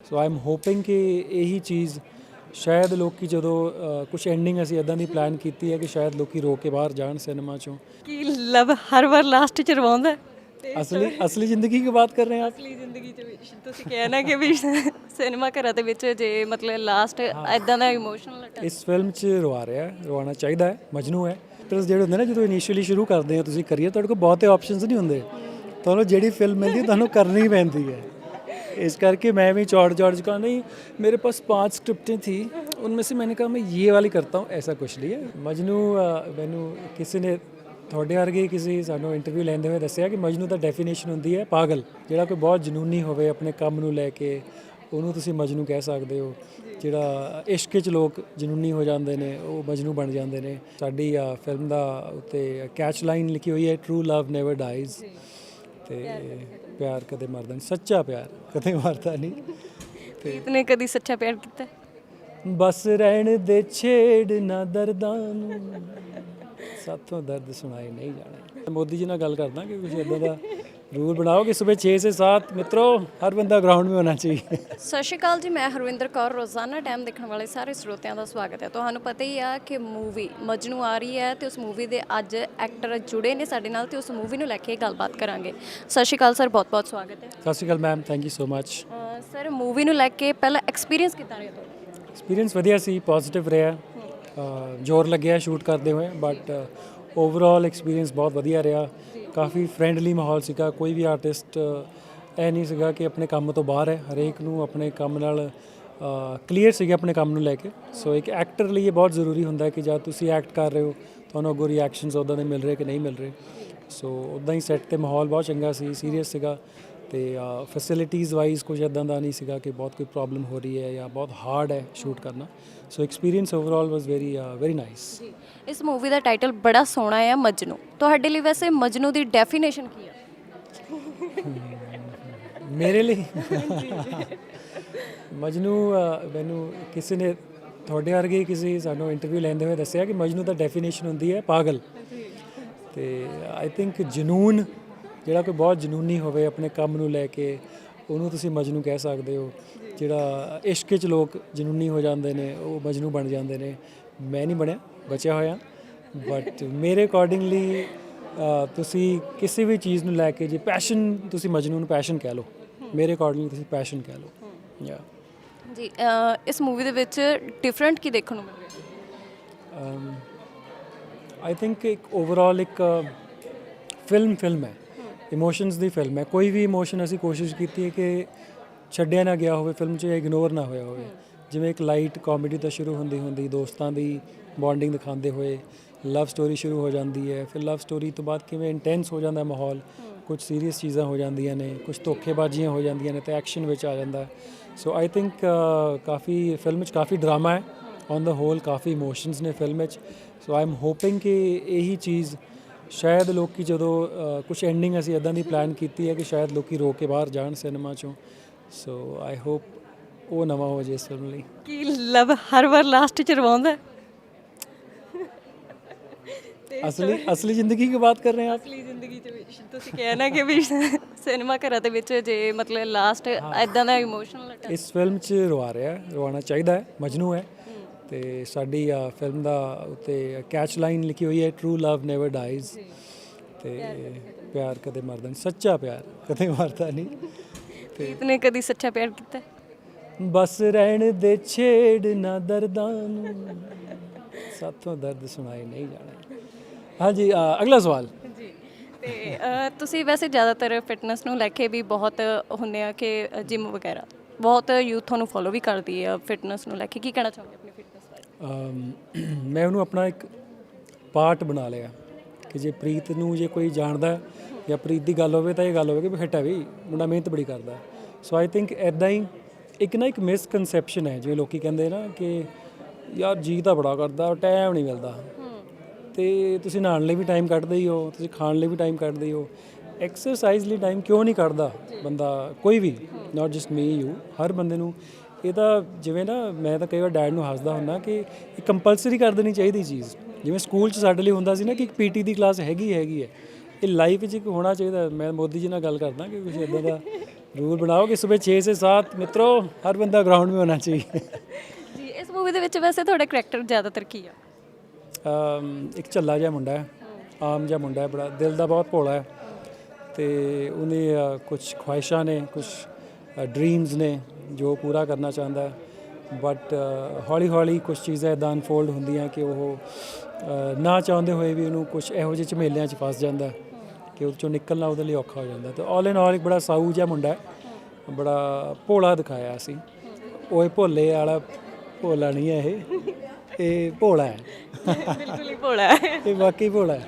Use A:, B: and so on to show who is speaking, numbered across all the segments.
A: So I am hoping ਕਿ ਇਹੀ ਚੀਜ਼ ਸ਼ਾਇਦ ਲੋਕੀ ਜਦੋਂ ਕੁਝ ਐਂਡਿੰਗ ਅਸੀਂ ਇਦਾਂ ਦੀ ਪਲਾਨ ਕੀਤੀ ਹੈ ਕਿ ਸ਼ਾਇਦ ਲੋਕੀ ਰੋ ਕੇ ਬਾਹਰ ਜਾਣ ਸਿਨੇਮਾ ਚੋਂ।
B: ਕੀ ਲਵ ਹਰ ਵਾਰ ਲਾਸਟ ਚ ਰਵਾਉਂਦਾ?
A: ਅਸਲੀ ਅਸਲੀ ਜ਼ਿੰਦਗੀ ਦੀ ਬਾਤ ਕਰ ਰਹੇ ਆਪ?
B: ਅਸਲੀ ਜ਼ਿੰਦਗੀ ਚ ਤੁਸੀਂ ਕਿਹਾ ਨਾ ਕਿ ਵੀ ਸਿਨੇਮਾ ਘਰਾਂ ਦੇ ਵਿੱਚ ਜੇ ਮਤਲਬ ਲਾਸਟ ਐਦਾਂ ਦਾ ਇਮੋਸ਼ਨਲ
A: ਇਸ ਫਿਲਮ 'ਚ ਰਵਾ ਰਿਹਾ ਹੈ ਰਵਾਉਣਾ ਚਾਹੀਦਾ ਹੈ ਮਜਨੂ ਹੈ। ਐਕਟਰਸ ਜਿਹੜੇ ਹੁੰਦੇ ਨੇ ਜਦੋਂ ਇਨੀਸ਼ੀਅਲੀ ਸ਼ੁਰੂ ਕਰਦੇ ਹੋ ਤੁਸੀਂ ਕਰੀਏ ਤੁਹਾਡੇ ਕੋਲ ਬਹੁਤੇ ਆਪਸ਼ਨਸ ਨਹੀਂ ਹੁੰਦੇ। ਤੁਹਾਨੂੰ ਜਿਹੜੀ ਫਿਲਮ ਮਿਲਦੀ ਤੁਹਾਨੂੰ ਕਰਨੀ ਪੈਂਦੀ ਹੈ। इस करके मैं भी चौड़ चौड़ का नहीं मेरे पास पांच स्क्रिप्टें थी उनमें से मैंने कहा मैं ये वाली करता हूँ ऐसा कुछ नहीं है मजनू अ, मैनू किसी ने ਤੁਹਾਡੇ ਵਰਗੇ ਕਿਸੇ ਸਾਨੂੰ ਇੰਟਰਵਿਊ ਲੈਂਦੇ ਹੋਏ ਦੱਸਿਆ ਕਿ ਮਜਨੂ ਦਾ ਡੈਫੀਨੇਸ਼ਨ ਹੁੰਦੀ ਹੈ ਪਾਗਲ ਜਿਹੜਾ ਕੋਈ ਬਹੁਤ ਜਨੂਨੀ ਹੋਵੇ ਆਪਣੇ ਕੰਮ ਨੂੰ ਲੈ ਕੇ ਉਹਨੂੰ ਤੁਸੀਂ ਮਜਨੂ ਕਹਿ ਸਕਦੇ ਹੋ ਜਿਹੜਾ ਇਸ਼ਕ 'ਚ ਲੋਕ ਜਨੂਨੀ ਹੋ ਜਾਂਦੇ ਨੇ ਉਹ ਮਜਨੂ ਬਣ ਜਾਂਦੇ ਨੇ ਸਾਡੀ ਫਿਲਮ ਦਾ ਉੱਤੇ ਕੈਚ ਲਾਈਨ ਲਿਖੀ ਹੋਈ ਹੈ ਟਰੂ ਲਵ ਨੈਵਰ ਡਾਈਜ਼ ਤੇ ਪਿਆਰ ਕਦੇ ਮਰਦਾ ਨਹੀਂ ਸੱਚਾ ਪਿਆਰ ਕਦੇ ਮਰਦਾ ਨਹੀਂ।
B: ਪ੍ਰੀਤ ਨੇ ਕਦੀ ਸੱਚਾ ਪਿਆਰ ਕੀਤਾ?
A: ਬਸ ਰਹਿਣ ਦੇ ਛੇੜ ਨਾ ਦਰਦਾਂ ਨੂੰ। ਸਾਥੋਂ ਦਰਦ ਸੁਣਾਏ ਨਹੀਂ ਜਾਣੇ। ਮੋਦੀ ਜੀ ਨਾਲ ਗੱਲ ਕਰਦਾ ਕਿ ਕੁਝ ਇਦਾਂ ਦਾ ਰੂਲ ਬਣਾਓ ਕਿ ਸਵੇਰ 6 ਸੇ 7 ਮਿੱਤਰੋ ਹਰ ਬੰਦਾ ਗਰਾਊਂਡ 'ਮੇ ਹੋਣਾ ਚਾਹੀਏ।
B: ਸਤਿ ਸ਼੍ਰੀ ਅਕਾਲ ਜੀ ਮੈਂ ਹਰਵਿੰਦਰ ਕੌਰ ਰੋਜ਼ਾਨਾ ਟਾਈਮ ਦੇਖਣ ਵਾਲੇ ਸਾਰੇ ਸਰੋਤਿਆਂ ਦਾ ਸਵਾਗਤ ਹੈ। ਤੁਹਾਨੂੰ ਪਤਾ ਹੀ ਆ ਕਿ ਮੂਵੀ ਮਜਨੂ ਆ ਰਹੀ ਹੈ ਤੇ ਉਸ ਮੂਵੀ ਦੇ ਅੱਜ ਐਕਟਰ ਜੁੜੇ ਨੇ ਸਾਡੇ ਨਾਲ ਤੇ ਉਸ ਮੂਵੀ ਨੂੰ ਲੈ ਕੇ ਗੱਲਬਾਤ ਕਰਾਂਗੇ। ਸਤਿ ਸ਼੍ਰੀ ਅਕਾਲ ਸਰ ਬਹੁਤ ਬਹੁਤ ਸਵਾਗਤ ਹੈ।
A: ਸਤਿ ਸ਼੍ਰੀ ਅਕਾਲ ma'am thank you so much
B: uh sir movie ਨੂੰ ਲੈ ਕੇ ਪਹਿਲਾਂ ਐਕਸਪੀਰੀਅੰਸ ਕਿੱਦਾਂ ਰਿਹਾ ਤੁਹਾਡਾ?
A: ਐਕਸਪੀਰੀਅੰਸ ਵਧੀਆ ਸੀ ਪੋਜ਼ਿਟਿਵ ਰਿਹਾ। ਅ, ਜ਼ੋਰ ਲੱਗਿਆ ਸ਼ੂਟ ਕਰਦੇ ਹੋਏ ਬਟ ਓਵਰਆਲ ਐਕਸਪੀਰੀਅੰਸ ਬਹੁਤ ਵਧੀਆ ਰਿਹਾ। ਕਾਫੀ ਫ੍ਰੈਂਡਲੀ ਮਾਹੌਲ ਸੀਗਾ, ਕੋਈ ਵੀ ਆਰਟਿਸਟ ਇਹ ਨਹੀਂ ਸੀਗਾ ਕਿ ਆਪਣੇ ਕੰਮ ਤੋਂ ਬਾਹਰ ਹੈ, ਹਰੇਕ ਨੂੰ ਆਪਣੇ ਕੰਮ ਨਾਲ ਕਲੀਅਰ ਸੀਗੇ ਆਪਣੇ ਕੰਮ ਨੂੰ ਲੈ ਕੇ। ਸੋ ਇੱਕ ਐਕਟਰ ਲਈ ਇਹ ਬਹੁਤ ਜ਼ਰੂਰੀ ਹੁੰਦਾ ਕਿ ਜਦ ਤੁਸੀਂ ਐਕਟ ਕਰ ਰਹੇ ਹੋ, ਤੁਹਾਨੂੰ ਅੱਗੋਂ ਰਿਐਕਸ਼ਨਸ ਉਦਾਂ ਦੇ ਮਿਲ ਰਹੇ ਕਿ ਨਹੀਂ ਮਿਲ ਰਹੇ। ਸੋ ਉਦਾਂ ਹੀ ਸੈੱਟ ਤੇ ਮਾਹੌਲ ਬਹੁਤ ਚੰਗਾ ਸੀ ਸੀਰੀਅਸ ਸੀਗਾ ਤੇ ਫੈਸਿਲਿਟੀਜ਼ ਵਾਈਜ਼ ਕੁਝ ਇਦਾਂ ਦਾ ਨਹੀਂ ਸੀਗਾ ਕਿ ਬਹੁਤ ਕੋਈ ਪ੍ਰੋਬਲਮ ਹੋ ਰਹੀ ਹੈ ਜਾਂ ਬਹੁਤ ਹਾਰਡ ਹੈ ਸ਼ੂਟ ਕਰਨਾ। So experience overall was very very nice
B: ਜੀ ਇਸ ਮੂਵੀ ਦਾ ਟਾਈਟਲ ਬੜਾ ਸੋਹਣਾ ਹੈ ਮਜਨੂ ਤੁਹਾਡੇ ਲਈ ਵੈਸੇ ਮਜਨੂ ਦੀ ਡੈਫੀਨੇਸ਼ਨ ਕੀ ਹੈ
A: ਮੇਰੇ ਲਈ ਮਜਨੂ ਮੈਨੂੰ ਕਿਸੇ ਨੇ ਤੁਹਾਡੇ ਵਰਗੇ ਕਿਸੇ ਸਾਨੂੰ ਇੰਟਰਵਿਊ ਲੈਂਦੇ ਹੋਏ ਦੱਸਿਆ ਕਿ ਮਜਨੂ ਦਾ ਡੈਫੀਨੇਸ਼ਨ ਹੁੰਦੀ ਹੈ ਪਾਗਲ ਤੇ ਆਈ ਥਿੰਕ ਜਨੂਨ ਜਿਹੜਾ ਕੋਈ ਬਹੁਤ ਜਨੂਨੀ ਹੋਵੇ ਆਪਣੇ ਕੰਮ ਨੂੰ ਲੈ ਕੇ ਉਹਨੂੰ ਤੁਸੀਂ ਮਜਨੂ ਕਹਿ ਸਕਦੇ ਹੋ ਜਿਹੜਾ ਇਸ਼ਕ 'ਚ ਲੋਕ ਜਨੂਨੀ ਹੋ ਜਾਂਦੇ ਨੇ ਉਹ ਮਜਨੂ ਬਣ ਜਾਂਦੇ ਨੇ। ਮੈਂ ਨਹੀਂ ਬਣਿਆ ਬਚਿਆ ਹੋਇਆ। ਬਟ ਮੇਰੇ ਅਕੋਰਡਿੰਗਲੀ ਤੁਸੀਂ ਕਿਸੇ ਵੀ ਚੀਜ਼ ਨੂੰ ਲੈ ਕੇ ਜੇ ਪੈਸ਼ਨ ਤੁਸੀਂ ਮਜਨੂ ਨੂੰ ਪੈਸ਼ਨ ਕਹਿ ਲਓ। ਮੇਰੇ ਅਕੋਰਡਿੰਗਲੀ ਤੁਸੀਂ ਪੈਸ਼ਨ ਕਹਿ ਲਓ। ਯਾ
B: ਜੀ ਇਸ ਮੂਵੀ ਦੇ ਵਿੱਚ ਡਿਫਰੈਂਟ ਕੀ ਦੇਖਣ ਨੂੰ ਮਿਲ ਰਿਹਾ?
A: ਆਈ ਥਿੰਕ ਇੱਕ ਓਵਰਆਲ ਇੱਕ ਫਿਲਮ ਫਿਲਮ ਹੈ। ਇਮੋਸ਼ਨਸ ਦੀ ਫਿਲਮ ਹੈ। ਕੋਈ ਵੀ ਇਮੋਸ਼ਨ ਅਸੀਂ ਕੋਸ਼ਿਸ਼ ਕੀਤੀ ਹੈ ਕਿ ਛੱਡਿਆ ਨਾ ਗਿਆ ਹੋਵੇ ਫਿਲਮ 'ਚ ਇਗਨੋਰ ਨਾ ਹੋਇਆ ਹੋਵੇ। ਜਿਵੇਂ ਇੱਕ ਲਾਈਟ ਕਾਮੇਡੀ ਤੋਂ ਸ਼ੁਰੂ ਹੁੰਦੀ ਹੁੰਦੀ, ਦੋਸਤਾਂ ਦੀ ਬੌਂਡਿੰਗ ਦਿਖਾਉਂਦੇ ਹੋਏ ਲਵ ਸਟੋਰੀ ਸ਼ੁਰੂ ਹੋ ਜਾਂਦੀ ਹੈ। ਫਿਰ ਲਵ ਸਟੋਰੀ ਤੋਂ ਬਾਅਦ ਕਿਵੇਂ ਇੰਟੈਂਸ ਹੋ ਜਾਂਦਾ ਮਾਹੌਲ ਕੁਝ ਸੀਰੀਅਸ ਚੀਜ਼ਾਂ ਹੋ ਜਾਂਦੀਆਂ ਨੇ ਕੁਝ ਧੋਖੇਬਾਜ਼ੀਆਂ ਹੋ ਜਾਂਦੀਆਂ ਨੇ ਤੇ ਐਕਸ਼ਨ ਵਿੱਚ ਆ ਜਾਂਦਾ। ਸੋ ਆਈ ਥਿੰਕ ਕਾਫੀ ਫਿਲਮ 'ਚ ਕਾਫੀ ਡਰਾਮਾ ਹੈ। ਔਨ ਦਾ ਹੋਲ ਕਾਫੀ ਇਮੋਸ਼ਨਸ ਨੇ ਫਿਲਮ ਵਿੱਚ ਸੋ ਆਈ ਐਮ ਹੋਪਿੰਗ ਕਿ ਇਹੀ ਚੀਜ਼ ਸ਼ਾਇਦ ਲੋਕੀ ਜਦੋਂ ਕੁਝ ਐਂਡਿੰਗ ਅਸੀਂ ਇਦਾਂ ਦੀ ਪਲਾਨ ਕੀਤੀ ਹੈ ਕਿ ਸ਼ਾਇਦ ਲੋਕੀ ਰੋ ਕੇ ਬਾਹਰ ਜਾਣ ਸਿਨੇਮਾ ਚੋਂ। ਸੋ ਆਈ ਹੋਪ ਉਹ ਨਵਾਂ ਹੋ ਜੇ ਇਸ ਫਿਲਮ ਲਈ।
B: ਕੀ ਲਵ ਹਰ ਵਾਰ ਲਾਸਟ ਚ ਰਵਾਉਂਦਾ?
A: ਅਸਲੀ ਅਸਲੀ ਜ਼ਿੰਦਗੀ ਦੀ ਬਾਤ ਕਰ ਰਹੇ ਆਪ।
B: ਅਸਲੀ ਜ਼ਿੰਦਗੀ ਚ ਤੁਸੀਂ ਕਿਹਾ ਨਾ ਕਿ ਵੀ ਸਿਨੇਮਾ ਘਰਾਂ ਦੇ ਵਿੱਚ ਜੇ ਮਤਲਬ ਲਾਸਟ ਐਦਾਂ ਦਾ ਇਮੋਸ਼ਨਲ
A: ਇਸ ਫਿਲਮ 'ਚ ਰਵਾ ਰਿਹਾ ਹੈ ਰਵਾਉਣਾ ਚਾਹੀਦਾ ਹੈ ਮਜਨੂ ਹੈ। ਤੇ ਸਾਡੀ ਫਿਲਮ ਦਾ ਉੱਤੇ ਕੈਚ ਲਾਈਨ ਲਿਖੀ ਹੋਈ ਹੈ ਟਰੂ ਲਵ ਨੈਵਰ ਡਾਈਜ਼ ਤੇ ਪਿਆਰ ਕਦੇ ਮਰਦਾ ਨਹੀਂ ਸੱਚਾ ਪਿਆਰ ਕਦੇ ਮਰਦਾ ਨਹੀਂ।
B: ਪ੍ਰੀਤ ਨੇ ਕਦੀ ਸੱਚਾ ਪਿਆਰ ਕੀਤਾ?
A: ਬਸ ਰਹਿਣ ਦੇ ਛੇੜ ਨਾ ਦਰਦਾਂ ਨੂੰ। ਸਾਥੋਂ ਦਰਦ ਸੁਣਾਏ ਨਹੀਂ ਜਾਣੇ। ਹਾਂਜੀ ਅਗਲਾ ਸਵਾਲ।
B: ਤੇ ਤੁਸੀਂ ਵੈਸੇ ਜ਼ਿਆਦਾਤਰ ਫਿਟਨੈਸ ਨੂੰ ਲੈ ਕੇ ਵੀ ਬਹੁਤ ਹੁੰਦੇ ਆ ਕਿ ਜਿਮ ਵਗੈਰਾ। ਬਹੁਤ ਯੂਥ ਤੁਹਾਨੂੰ ਫੋਲੋ ਵੀ ਕਰਦੀ ਹੈ ਫਿਟਨੈਸ ਨੂੰ ਲੈ ਕੇ। ਕੀ ਕਹਿਣਾ ਚਾਹੋਗੇ ਆਪਣੀ ਫਿਟਨੈਸ ਬਾਰੇ
A: ਅਮ, ਮੈਂ ਉਹਨੂੰ ਆਪਣਾ ਇੱਕ ਪਾਰਟ ਬਣਾ ਲਿਆ ਕਿ ਜੇ ਪ੍ਰੀਤ ਨੂੰ ਜੇ ਕੋਈ ਜਾਣਦਾ ਜਾਂ ਪ੍ਰੀਤ ਦੀ ਗੱਲ ਹੋਵੇ ਤਾਂ ਇਹ ਗੱਲ ਹੋਵੇ ਕਿ ਫਿੱਟ ਹੈ ਵੀ ਮੁੰਡਾ ਮਿਹਨਤ ਬੜੀ ਕਰਦਾ। ਸੋ ਆਈ ਥਿੰਕ ਐਦਾਂ ਹੀ ਇੱਕ ਨਾ ਇੱਕ ਮਿਸਕਨਸੈਪਸ਼ਨ ਹੈ, ਜਿਵੇਂ ਲੋਕੀ ਕਹਿੰਦੇ ਨਾ ਕਿ ਯਾਰ ਜੀ ਤਾਂ ਬੜਾ ਕਰਦਾ ਟਾਈਮ ਨਹੀਂ ਮਿਲਦਾ। ਤੇ ਤੁਸੀਂ ਨਹਾਉਣ ਲਈ ਵੀ ਟਾਈਮ ਕੱਢਦੇ ਹੀ ਹੋ, ਤੁਸੀਂ ਖਾਣ ਲਈ ਵੀ ਟਾਈਮ ਕੱਢਦੇ ਹੋ ਐਕਸਰਸਾਈਜ਼ ਲਈ ਟਾਈਮ ਕਿਉਂ ਨਹੀਂ ਕੱਢਦਾ ਬੰਦਾ, ਕੋਈ ਵੀ ਨਾਟ ਜਸਟ ਮੀ ਯੂ ਹਰ ਬੰਦੇ ਨੂੰ ਇਹ ਤਾਂ ਜਿਵੇਂ ਨਾ ਮੈਂ ਤਾਂ ਕਈ ਵਾਰ ਡੈਡ ਨੂੰ ਹੱਸਦਾ ਹੁੰਦਾ ਕਿ ਇਹ ਕੰਪਲਸਰੀ ਕਰ ਦੇਣੀ ਚਾਹੀਦੀ ਚੀਜ਼। ਜਿਵੇਂ ਸਕੂਲ 'ਚ ਸਾਡੇ ਲਈ ਹੁੰਦਾ ਸੀ ਨਾ ਕਿ ਇੱਕ ਪੀਟੀ ਦੀ ਕਲਾਸ ਹੈਗੀ ਹੈਗੀ ਹੈ। ਇਹ ਲਾਈਫ 'ਚ ਹੋਣਾ ਚਾਹੀਦਾ ਮੈਂ ਮੋਦੀ ਜੀ ਨਾਲ ਗੱਲ ਕਰਦਾ ਕਿ ਕੁਝ ਇਦਾਂ ਦਾ ਰੂਲ ਬਣਾਓ ਕਿ ਸਵੇਰ 6 ਸੇ 7 ਮਿੱਤਰੋ ਹਰ ਬੰਦਾ ਗਰਾਊਂਡ 'ਮੇ ਹੋਣਾ ਚਾਹੀਏ।
B: ਜੀ ਇਸ ਮੂਵੀ ਦੇ ਵਿੱਚ ਵੈਸੇ ਤੁਹਾਡਾ ਕੈਰੈਕਟਰ ਜ਼ਿਆਦਾਤਰ ਕੀ ਆ?
A: ਇੱਕ ਝੱਲਾ ਜਿਹਾ ਮੁੰਡਾ ਹੈ। ਆਮ ਜਿਹਾ ਮੁੰਡਾ ਹੈ ਬੜਾ ਦਿਲ ਦਾ ਬਹੁਤ ਭੋਲਾ ਹੈ। ਤੇ ਉਹਨੇ ਕੁਝ ਖੁਆਇਸ਼ਾਂ ਨੇ ਕੁਝ ਡ੍ਰੀਮਸ ਨੇ। ਜੋ ਪੂਰਾ ਕਰਨਾ ਚਾਹੁੰਦਾ ਹੈ। ਬਟ ਹੌਲੀ ਹੌਲੀ ਕੁਝ ਚੀਜ਼ਾਂ ਇਦਾਂ ਅਨਫੋਲਡ ਹੁੰਦੀਆਂ ਕਿ ਉਹ ਨਾ ਚਾਹੁੰਦੇ ਹੋਏ ਵੀ ਉਹਨੂੰ ਕੁਝ ਇਹੋ ਜਿਹੇ ਝਮੇਲਿਆਂ 'ਚ ਫਸ ਜਾਂਦਾ ਕਿ ਉਹ 'ਚੋਂ ਨਿਕਲਣਾ ਉਹਦੇ ਲਈ ਔਖਾ ਹੋ ਜਾਂਦਾ। ਤੇ ਆਲ ਇਨ ਆਲ ਇੱਕ ਬੜਾ ਸਾਊ ਜਿਹਾ ਮੁੰਡਾ ਹੈ। ਬੜਾ ਭੋਲਾ ਦਿਖਾਇਆ ਸੀ। ਉਹ ਇਹ ਭੋਲੇ ਵਾਲਾ ਭੋਲਾ ਨਹੀਂ ਹੈ ਇਹ। ਇਹ ਭੋਲਾ ਹੈ।
B: ਬਿਲਕੁਲ ਹੀ ਭੋਲਾ ਹੈ।
A: ਇਹ ਵਾਕਈ ਭੋਲਾ ਹੈ।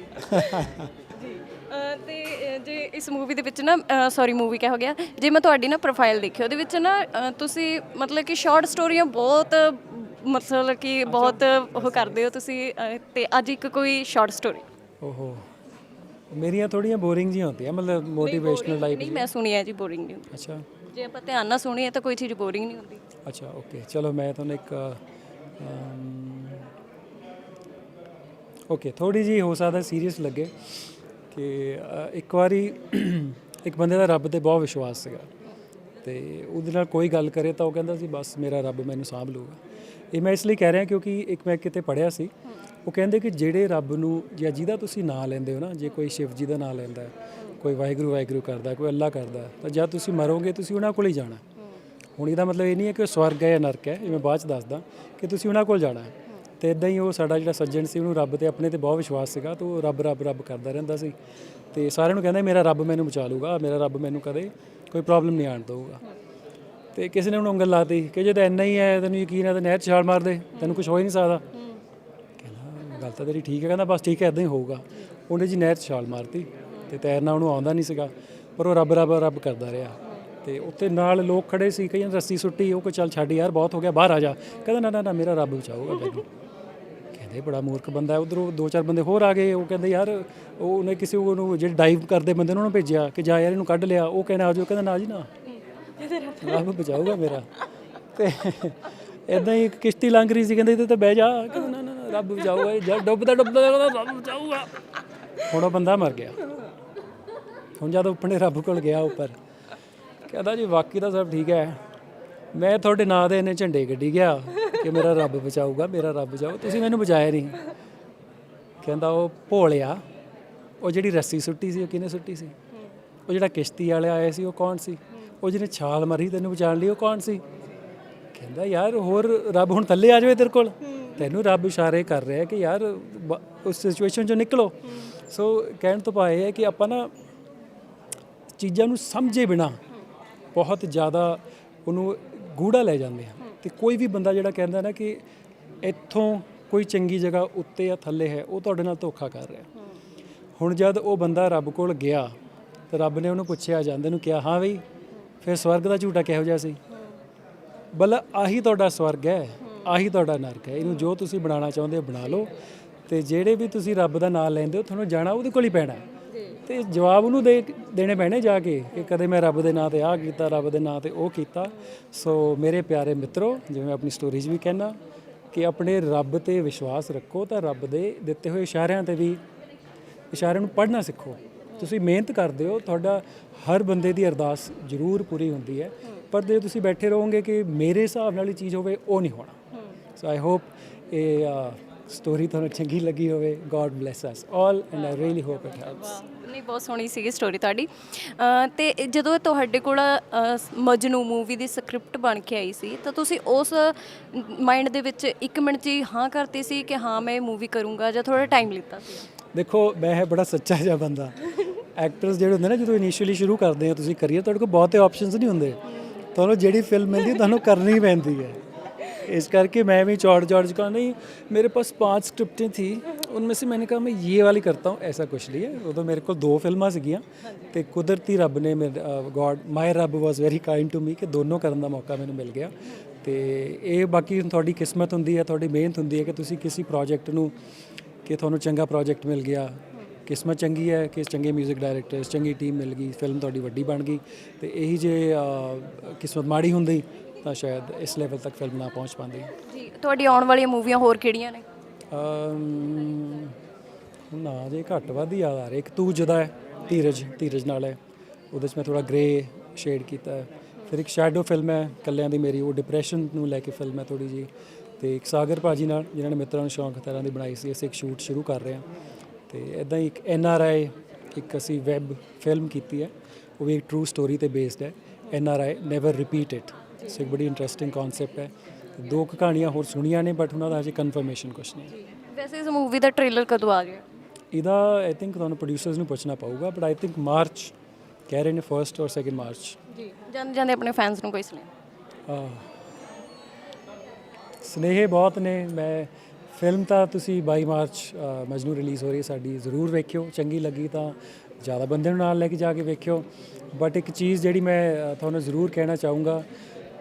B: ਤੇ ਜੇ ਇਸ ਮੂਵੀ ਦੇ ਵਿੱਚ ਨਾ ਸੌਰੀ ਮੂਵੀ ਕਿਹਾ ਹੋ ਗਿਆ? ਜੇ ਮੈਂ ਤੁਹਾਡੀ ਨਾ ਪ੍ਰੋਫਾਈਲ ਦੇਖੀ ਉਹਦੇ ਵਿੱਚ ਨਾ ਤੁਸੀਂ ਮਤਲਬ ਕਿ ਸ਼ਾਰਟ ਸਟੋਰੀਆਂ ਬਹੁਤ ਮਤਲਬ ਕਿ ਬਹੁਤ ਉਹ ਕਰਦੇ ਹੋ ਤੁਸੀਂ ਤੇ ਅੱਜ ਇੱਕ ਕੋਈ ਸ਼ਾਰਟ ਸਟੋਰੀ
A: ਓਹੋ। ਮੇਰੀਆਂ ਥੋੜੀਆਂ ਬੋਰਿੰਗ ਜੀਆਂ ਹੁੰਦੀਆਂ ਮਤਲਬ ਮੋਟੀਵੇਸ਼ਨਲ ਟਾਈਪ
B: ਨਹੀਂ ਮੈਂ ਸੁਣੀ ਹੈ ਜੀ ਬੋਰਿੰਗ ਨਹੀਂ ਹੁੰਦੀ।
A: ਅੱਛਾ।
B: ਜੇ ਆਪਾਂ ਧਿਆਨ ਨਾਲ ਸੁਣੀਏ ਤਾਂ ਕੋਈ ਚੀਜ਼ ਬੋਰਿੰਗ ਨਹੀਂ ਹੁੰਦੀ।
A: ਅੱਛਾ ਓਕੇ ਚਲੋ ਮੈਂ ਤੁਹਾਨੂੰ ਇੱਕ ਓਕੇ ਥੋੜੀ ਜੀ ਹੋ ਸਕਦਾ ਸੀਰੀਅਸ ਲੱਗੇ। ਕਿ ਇੱਕ ਵਾਰੀ ਇੱਕ ਬੰਦੇ ਦਾ ਰੱਬ ਤੇ ਬਹੁਤ ਵਿਸ਼ਵਾਸ ਸੀਗਾ ਤੇ ਉਹਦੇ ਨਾਲ ਕੋਈ ਗੱਲ ਕਰੇ ਤਾਂ ਉਹ ਕਹਿੰਦਾ ਸੀ, ਬਸ ਮੇਰਾ ਰੱਬ ਮੈਨੂੰ ਸਾਂਭ ਲੂਗਾ ਇਹ ਮੈਂ ਇਸ ਲਈ ਕਹਿ ਰਿਹਾ ਕਿਉਂਕਿ ਇੱਕ ਮੈਂ ਕਿਤੇ ਪੜ੍ਹਿਆ ਸੀ, ਉਹ ਕਹਿੰਦੇ ਕਿ ਜਿਹੜੇ ਰੱਬ ਨੂੰ ਜਾਂ ਜਿਹਦਾ ਤੁਸੀਂ ਨਾਂ ਲੈਂਦੇ ਹੋ ਨਾ, ਜੇ ਕੋਈ ਸ਼ਿਵ ਜੀ ਦਾ ਨਾਂ ਲੈਂਦਾ, ਕੋਈ ਵਾਹਿਗੁਰੂ ਵਾਹਿਗੁਰੂ ਕਰਦਾ, ਕੋਈ ਅੱਲਾ ਕਰਦਾ, ਤਾਂ ਜਦ ਤੁਸੀਂ ਮਰੋਗੇ, ਤੁਸੀਂ ਉਹਨਾਂ ਕੋਲ ਹੀ ਜਾਣਾ। ਹੁਣ ਇਹਦਾ ਮਤਲਬ ਇਹ ਨਹੀਂ ਹੈ ਕਿ ਉਹ ਸਵਰਗ ਹੈ ਜਾਂ ਨਰਕ ਹੈ, ਇਹ ਮੈਂ ਬਾਅਦ ਚ ਦੱਸਦਾ ਕਿ ਤੁਸੀਂ ਉਹਨਾਂ ਕੋਲ ਜਾਣਾ। ਹੈ ਤੇ ਇਦਾਂ ਹੀ ਉਹ ਸਾਡਾ ਜਿਹੜਾ ਸੱਜਣ ਸੀ, ਉਹਨੂੰ ਰੱਬ ਤੇ ਆਪਣੇ ਤੇ ਬਹੁਤ ਵਿਸ਼ਵਾਸ ਸੀਗਾ ਤੇ ਉਹ ਰੱਬ ਰੱਬ ਰੱਬ ਕਰਦਾ ਰਹਿੰਦਾ ਸੀ। ਤੇ ਸਾਰਿਆਂ ਨੂੰ ਕਹਿੰਦਾ, ਮੇਰਾ ਰੱਬ ਮੈਨੂੰ ਬਚਾ ਲੂਗਾ ਮੇਰਾ ਰੱਬ ਮੈਨੂੰ ਕਦੇ ਕੋਈ ਪ੍ਰੋਬਲਮ ਨਹੀਂ ਆਣ ਦਊਗਾ। ਤੇ ਕਿਸੇ ਨੇ ਉਹਨੂੰ ਉਂਗਲ ਲਾਤੀ, ਕਿ ਜੇ ਤਾਂ ਇੰਨਾ ਹੀ ਹੈ, ਤੈਨੂੰ ਯਕੀਨ ਹੈ ਤਾਂ ਨਹਿਰ 'ਚ ਛਾਲ ਮਾਰ ਦੇ, ਤੈਨੂੰ ਕੁਝ ਹੋ ਹੀ ਨਹੀਂ ਸਕਦਾ। ਕਹਿੰਦਾ, ਗੱਲ ਤਾਂ ਤੇਰੀ ਠੀਕ ਹੈ। ਕਹਿੰਦਾ, ਬਸ ਠੀਕ ਹੈ ਇਦਾਂ ਹੀ ਹੋਊਗਾ। ਉਹਨੇ ਜੀ ਨਹਿਰ 'ਚ ਛਾਲ ਮਾਰਤੀ ਤੇ ਤੈਰਨਾ ਉਹਨੂੰ ਆਉਂਦਾ ਨਹੀਂ ਸੀਗਾ, ਪਰ ਉਹ ਰੱਬ ਰੱਬ ਰੱਬ ਕਰਦਾ ਰਿਹਾ। ਤੇ ਉੱਤੇ ਨਾਲ ਲੋਕ ਖੜੇ ਸੀ, ਕਈਆਂ ਰੱਸੀ ਸੁੱਟੀ, ਉਹ ਕੋ ਚੱਲ ਛੱਡ ਯਾਰ, ਬਹੁਤ ਹੋ ਗਿਆ, ਬਾਹਰ ਆ ਜਾ। ਕਹਿੰਦਾ, ਨਾ ਨਾ ਨਾ, ਮੇਰਾ ਰੱਬ ਬਚਾਊਗਾ ਮੈਨੂੰ ਕਹਿੰਦੇ ਬੜਾ ਮੂਰਖ ਬੰਦਾ ਹੈ। ਉਧਰੋਂ ਦੋ ਚਾਰ ਬੰਦੇ ਹੋਰ ਆ ਗਏ। ਉਹ ਕਹਿੰਦੇ ਯਾਰ, ਉਹ ਉਹਨੇ ਕਿਸੇ ਉਹਨੂੰ ਜਿਹੜੇ ਡਾਈਵ ਕਰਦੇ ਬੰਦੇ ਨੂੰ ਉਹਨੂੰ ਭੇਜਿਆ ਕਿ ਜਾ ਯਾਰ ਇਹਨੂੰ ਕੱਢ ਲਿਆ। ਉਹ ਕਹਿੰਦਾ, ਆ ਜਾਓ। ਕਹਿੰਦਾ, ਨਾ ਜੀ, ਨਾ। ਰੱਬ ਬਚਾਊਗਾ ਮੇਰਾ। ਤੇ ਇਦਾਂ ਹੀ ਕਿਸ਼ਤੀ ਲੰਘ ਰਹੀ ਸੀ। ਕਹਿੰਦੇ, ਇਹਦੇ ਤੇ ਬਹਿ ਜਾ। ਕਹਿੰਦਾ, ਨਾ ਨਾ ਰੱਬ ਬਚਾਊਗਾ ਇਹ। ਜਦ ਡੁੱਬਦਾ ਡੁੱਬਦਾ ਕਹਿੰਦਾ, ਰੱਬ ਬਚਾਊਗਾ। ਹੁਣ ਉਹ ਬੰਦਾ ਮਰ ਗਿਆ। ਹੁਣ ਜਦੋਂ ਆਪਣੇ ਰੱਬ ਕੋਲ ਗਿਆ ਉੱਪਰ। ਕਹਿੰਦਾ ਜੀ, ਬਾਕੀ ਤਾਂ ਸਭ ਠੀਕ ਹੈ। ਮੈਂ ਤੁਹਾਡੇ ਨਾਂ ਦੇ ਇਹਨੇ ਝੰਡੇ ਗੱਡੀ ਗਿਆ ਕਿ ਮੇਰਾ ਰੱਬ ਬਚਾਊਗਾ, ਮੇਰਾ ਰੱਬ ਬਚਾਊ। ਤੁਸੀਂ ਮੈਨੂੰ ਬਚਾਇਆ ਨਹੀਂ। ਕਹਿੰਦਾ ਉਹ ਭੋਲਿਆ, ਉਹ ਜਿਹੜੀ ਰੱਸੀ ਸੁੱਟੀ ਸੀ, ਉਹ ਕਿਹਨੇ ਸੁੱਟੀ ਸੀ? ਉਹ ਜਿਹੜਾ ਕਿਸ਼ਤੀ ਵਾਲਾ ਆਇਆ ਸੀ, ਉਹ ਕੌਣ ਸੀ? ਉਹ ਜਿਹਨੇ ਛਾਲ ਮਾਰੀ ਤੈਨੂੰ ਬਚਾਉਣ ਲਈ, ਉਹ ਕੌਣ ਸੀ? ਕਹਿੰਦਾ ਯਾਰ ਹੋਰ ਰੱਬ ਹੁਣ ਥੱਲੇ ਆ ਜਾਵੇ ਤੇਰੇ ਕੋਲ। ਤੈਨੂੰ ਰੱਬ ਇਸ਼ਾਰੇ ਕਰ ਰਿਹਾ ਕਿ ਯਾਰ ਬ- ਉਸ ਸਿਚੁਏਸ਼ਨ ਚੋਂ ਨਿਕਲੋ। ਸੋ ਕਹਿਣ ਤੋਂ ਭਾਏ ਹੈ ਕਿ ਆਪਾਂ ਨਾ ਚੀਜ਼ਾਂ ਨੂੰ ਸਮਝੇ ਬਿਨਾ ਬਹੁਤ ਜ਼ਿਆਦਾ ਉਹਨੂੰ ਗੂੜਾ ਲੈ ਜਾਂਦੇ ਆ। ਤੇ ਕੋਈ ਵੀ ਬੰਦਾ ਜਿਹੜਾ ਕਹਿੰਦਾ ਨਾ ਕਿ ਇੱਥੋਂ ਕੋਈ ਚੰਗੀ ਜਗ੍ਹਾ ਉੱਤੇ ਜਾਂ ਥੱਲੇ ਹੈ, ਉਹ ਤੁਹਾਡੇ ਨਾਲ ਧੋਖਾ ਕਰ ਰਿਹਾ। ਹੁਣ ਜਦ ਉਹ ਬੰਦਾ ਰੱਬ ਕੋਲ ਗਿਆ, ਤੇ ਰੱਬ ਨੇ ਉਹਨੂੰ ਪੁੱਛਿਆ, ਜਾਂਦੇ ਨੂੰ ਕਿਹਾ, ਹਾਂ ਬਈ, ਫਿਰ ਸਵਰਗ ਦਾ ਝੂਟਾ ਕਿਹੋ ਜਿਹਾ ਸੀ? ਬਲ ਆਹੀ ਤੁਹਾਡਾ ਸਵਰਗ ਹੈ, ਆਹੀ ਤੁਹਾਡਾ ਨਰਕ ਹੈ। ਇਹਨੂੰ ਜੋ ਤੁਸੀਂ ਬਣਾਉਣਾ ਚਾਹੁੰਦੇ ਹੋ, ਬਣਾ ਲਓ। ਤੇ ਜਿਹੜੇ ਵੀ ਤੁਸੀਂ ਰੱਬ ਦਾ ਨਾਮ ਲੈਂਦੇ ਹੋ, ਤੁਹਾਨੂੰ ਜਾਣਾ ਉਹਦੇ ਕੋਲ ਹੀ ਪੈਣਾ। ਤੇ ਜਵਾਬ ਉਹਨੂੰ ਦੇ ਦੇਣੇ ਪੈਣੇ ਜਾ ਕੇ ਕਿ ਕਦੇ ਮੈਂ ਰੱਬ ਦੇ ਨਾਂ ਤੇ ਆਹ ਕੀਤਾ, ਰੱਬ ਦੇ ਨਾਂ ਤੇ ਉਹ ਕੀਤਾ। ਸੋ ਮੇਰੇ ਪਿਆਰੇ ਮਿੱਤਰੋ, ਜਿਵੇਂ ਮੈਂ ਆਪਣੀ ਸਟੋਰੀਜ਼ ਵੀ ਕਹਿਣਾ ਕਿ ਆਪਣੇ ਰੱਬ ਤੇ ਵਿਸ਼ਵਾਸ ਰੱਖੋ ਤਾਂ ਰੱਬ ਦੇ ਦਿੱਤੇ ਹੋਏ ਇਸ਼ਾਰਿਆਂ ਤੇ ਵੀ ਇਸ਼ਾਰਿਆਂ ਨੂੰ ਪੜ੍ਹਨਾ ਸਿੱਖੋ। ਤੁਸੀਂ ਮਿਹਨਤ ਕਰਦੇ ਹੋ, ਤੁਹਾਡਾ ਹਰ ਬੰਦੇ ਦੀ ਅਰਦਾਸ ਜ਼ਰੂਰ ਪੂਰੀ ਹੁੰਦੀ ਹੈ। ਪਰ ਜੇ ਤੁਸੀਂ ਬੈਠੇ ਰਹੋਗੇ ਕਿ ਮੇਰੇ ਹਿਸਾਬ ਨਾਲ ਹੀ ਚੀਜ਼ ਹੋਵੇ, ਉਹ ਨਹੀਂ ਹੋਣਾ। ਸੋ ਆਈ ਹੋਪ ਇਹ ਸਟੋਰੀ ਤੁਹਾਨੂੰ ਚੰਗੀ ਲੱਗੀ ਹੋਵੇ। God bless us all and I really hope it helps
B: ਜੀ ਬਹੁਤ ਸੋਹਣੀ ਸੀਗੀ ਸਟੋਰੀ ਤੁਹਾਡੀ। ਤੇ ਜਦੋਂ ਤੁਹਾਡੇ ਕੋਲ ਅ, ਮੂਵੀ ਦੀ ਸਕ੍ਰਿਪਟ ਬਣ ਕੇ ਆਈ ਸੀ ਤਾਂ ਤੁਸੀਂ ਉਸ ਮਾਈਂਡ ਦੇ ਵਿੱਚ ਇੱਕ ਮਿੰਟ 'ਚ ਹਾਂ ਕਰਤੀ ਸੀ ਕਿ ਹਾਂ ਮੈਂ ਮੂਵੀ ਕਰੂੰਗਾ ਜਾਂ ਥੋੜਾ ਟਾਈਮ ਲਿੱਤਾ ਸੀ?
A: ਦੇਖੋ ਮੈਂ ਹੈ ਬੜਾ ਸੱਚਾ ਜਿਹਾ ਬੰਦਾ। ਐਕਟਰਸ ਜਿਹੜੇ ਹੁੰਦੇ ਨਾ ਜਦੋਂ ਇਨੀਸ਼ੀਅਲੀ ਸ਼ੁਰੂ ਕਰਦੇ ਹੋ ਤੁਸੀਂ ਕਰੀਏ ਤੁਹਾਡੇ ਕੋਲ ਬਹੁਤੇ ਆਪਸ਼ਨਸ ਨਹੀਂ ਹੁੰਦੇ। ਤੁਹਾਨੂੰ ਜਿਹੜੀ ਫਿਲਮ ਮਿਲਦੀ ਤੁਹਾਨੂੰ ਕਰਨੀ ਪੈਂਦੀ ਹੈ। ਇਸ ਕਰਕੇ ਮੈਂ ਵੀ ਚੌੜ ਚੌੜ ਚ ਨਹੀਂ ਮੇਰੇ ਪਾਸ ਪੰਜ ਸਕ੍ਰਿਪਟें थी उनमें से मैंने कहा मैं ये वाली करता हूँ ऐसा कुछ नहीं है उदो मेरे को दो फिल्मां ਸੀਗੀਆਂ ਤੇ ਕੁਦਰਤੀ ਰੱਬ ਨੇ ਮੇਰੇ God my Rabb was very kind to me ਕਿ ਦੋਨੋਂ ਕਰਨ ਦਾ ਮੌਕਾ ਮੈਨੂੰ ਮਿਲ ਗਿਆ ਤੇ ਇਹ ਬਾਕੀ ਤੁਹਾਡੀ ਕਿਸਮਤ ਹੁੰਦੀ ਹੈ ਤੁਹਾਡੀ ਮਿਹਨਤ ਹੁੰਦੀ ਹੈ ਕਿ ਤੁਸੀਂ ਕਿਸੇ ਪ੍ਰੋਜੈਕਟ ਨੂੰ ਕਿ ਤੁਹਾਨੂੰ ਚੰਗਾ ਪ੍ਰੋਜੈਕਟ ਮਿਲ ਗਿਆ ਕਿਸਮਤ ਚੰਗੀ ਹੈ ਕਿ ਚੰਗੇ 뮤직 ਡਾਇਰੈਕਟਰਸ ਚੰਗੀ ਟੀਮ ਮਿਲ ਗਈ ਫਿਲਮ ਤੁਹਾਡੀ ਵੱਡੀ ਬਣ ਗਈ ਤੇ ਇਹੀ ਜੇ ਅ, ਕਿਸਮਤ ਮਾੜੀ ਹੁੰਦੀ ਤਾਂ ਸ਼ਾਇਦ ਇਸ ਲੈਵਲ ਤੱਕ ਫਿਲਮ ਨਾ ਪਹੁੰਚ ਪਾਉਂਦੀ
B: ਜੀ ਤੁਹਾਡੀ ਆਉਣ ਵਾਲੀਆਂ ਮੂਵੀਆਂ ਹੋਰ ਕਿਹੜੀਆਂ ਨੇ
A: ਅਮ, ਹੁਣ ਨਾ ਜੇ ਘੱਟ ਵੱਧ ਹੀ ਯਾਦ ਆ ਰਿਹਾ ਇੱਕ ਤੂੰ ਜਦਾ ਹੈ, ਧੀਰਜ ਧੀਰਜ ਨਾਲ ਹੈ। ਉਹਦੇ 'ਚ ਮੈਂ ਥੋੜਾ ਗ੍ਰੇ ਸ਼ੇਡ ਕੀਤਾ ਹੈ। ਫਿਰ ਇੱਕ ਸ਼ੈਡੋ ਫਿਲਮ ਹੈ, ਕੱਲਿਆਂ ਦੀ ਮੇਰੀ। ਉਹ ਡਿਪਰੈਸ਼ਨ ਨੂੰ ਲੈ ਕੇ ਫਿਲਮ ਹੈ ਥੋੜੀ ਜੀ ਤੇ ਇੱਕ ਸਾਗਰ ਭਾਜੀ ਨਾਲ, ਜਿਨ੍ਹਾਂ ਨੇ ਮਿੱਤਰਾਂ ਨੂੰ ਸ਼ੌਂਕ ਤਰ੍ਹਾਂ ਦੀ ਬਣਾਈ ਸੀ, ਅਸੀਂ ਇੱਕ ਸ਼ੂਟ ਸ਼ੁਰੂ ਕਰ ਰਹੇ ਹਾਂ। ਤੇ ਇਦਾਂ ਹੀ ਇੱਕ ਐਨ ਆਰ ਆਈ ਇੱਕ ਅਸੀਂ ਵੈਬ ਫਿਲਮ ਕੀਤੀ ਹੈ। ਉਹ ਵੀ ਇੱਕ ਟਰੂ ਸਟੋਰੀ ਤੇ ਬੇਸਡ ਹੈ। N R I never repeat it so ਇੱਕ ਬੜੀ ਇੰਟਰਸਟਿੰਗ ਕਨਸੈਪਟ ਹੈ। ਦੋ ਕੁ ਕਹਾਣੀਆਂ ਹੋਰ ਸੁਣੀਆਂ ਨੇ ਬਟ ਉਹਨਾਂ ਦਾ ਅਜੇ ਕਨਫਰਮੇਸ਼ਨ ਕੁਛ ਨਹੀਂ
B: ਵੈਸੇ ਇਸ ਮੂਵੀ ਦਾ ਟ੍ਰੇਲਰ ਕਦੋਂ ਆ ਗਿਆ?
A: ਇਹਦਾ ਆਈ ਥਿੰਕ ਤੁਹਾਨੂੰ ਪ੍ਰੋਡਿਊਸਰਸ ਨੂੰ ਪੁੱਛਣਾ ਪਊਗਾ ਬਟ ਆਈ ਥਿੰਕ ਮਾਰਚ ਕਹਿ ਰਹੇ ਨੇ ਫਰਸਟ ਔਰ ਸੈਕਿੰਡ ਮਾਰਚ।
B: ਜੀ ਜਾਂਦੇ ਜਾਂਦੇ ਆਪਣੇ ਫੈਨਸ ਨੂੰ ਕੋਈ ਸੁਣਿਆ।
A: ਸਨੇਹੇ ਬਹੁਤ ਨੇ। ਮੈਂ ਫਿਲਮ ਤਾਂ ਤੁਸੀਂ 22 ਮਾਰਚ ਅ, ਮਜਨੂ ਰਿਲੀਜ਼ ਹੋ ਰਹੀ ਹੈ ਸਾਡੀ ਜ਼ਰੂਰ ਵੇਖਿਓ। ਚੰਗੀ ਲੱਗੀ ਤਾਂ ਜ਼ਿਆਦਾ ਬੰਦੇ ਨੂੰ ਨਾਲ ਲੈ ਕੇ ਜਾ ਕੇ ਵੇਖਿਓ। ਬਟ ਇੱਕ ਚੀਜ਼ ਜਿਹੜੀ ਮੈਂ ਅ, ਤੁਹਾਨੂੰ ਜ਼ਰੂਰ ਕਹਿਣਾ ਚਾਹੂੰਗਾ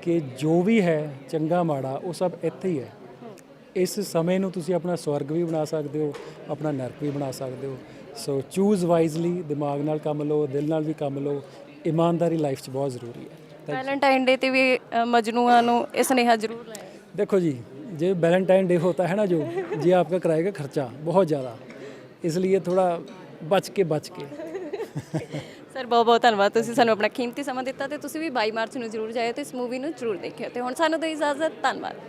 A: ਕਿ ਜੋ ਵੀ ਹੈ ਚੰਗਾ ਮਾੜਾ ਉਹ ਸਭ ਇੱਥੇ ਹੀ ਹੈ ਇਸ ਸਮੇਂ ਨੂੰ ਤੁਸੀਂ ਆਪਣਾ ਸਵਰਗ ਵੀ ਬਣਾ ਸਕਦੇ ਹੋ ਆਪਣਾ ਨਰਕ ਵੀ ਬਣਾ ਸਕਦੇ ਹੋ ਸੋ ਚੂਜ਼ ਵਾਈਜ਼ਲੀ ਦਿਮਾਗ ਨਾਲ ਕੰਮ ਲਓ ਦਿਲ ਨਾਲ ਵੀ ਕੰਮ ਲਓ ਇਮਾਨਦਾਰੀ ਲਾਈਫ 'ਚ ਬਹੁਤ ਜ਼ਰੂਰੀ ਹੈ
B: ਵੈਲੈਂਟਾਈਨ ਡੇ ਤੇ ਵੀ ਅ, ਮਜਨੂਆਂ ਨੂੰ ਇਹ ਸੁਨੇਹਾ ਜ਼ਰੂਰ ਲਾਇਆ
A: देखो जी जो वैलेंटाइन डे होता है ना जो ये आपका कराएगा खर्चा बहुत ज़्यादा इसलिए थोड़ा बच के बच के
B: ਸਰ, ਬਹੁਤ ਬਹੁਤ ਧੰਨਵਾਦ। ਤੁਸੀਂ ਸਾਨੂੰ ਆਪਣਾ ਕੀਮਤੀ ਸਮਾਂ ਦਿੱਤਾ ਤੇ ਤੁਸੀਂ ਵੀ 22 ਮਾਰਚ ਨੂੰ ਜ਼ਰੂਰ ਜਾਇਓ ਤੇ ਇਸ ਮੂਵੀ ਨੂੰ ਜ਼ਰੂਰ ਦੇਖਿਓ। ਤੇ ਹੁਣ ਸਾਨੂੰ ਦਿਓ ਇਜਾਜ਼ਤ। ਧੰਨਵਾਦ।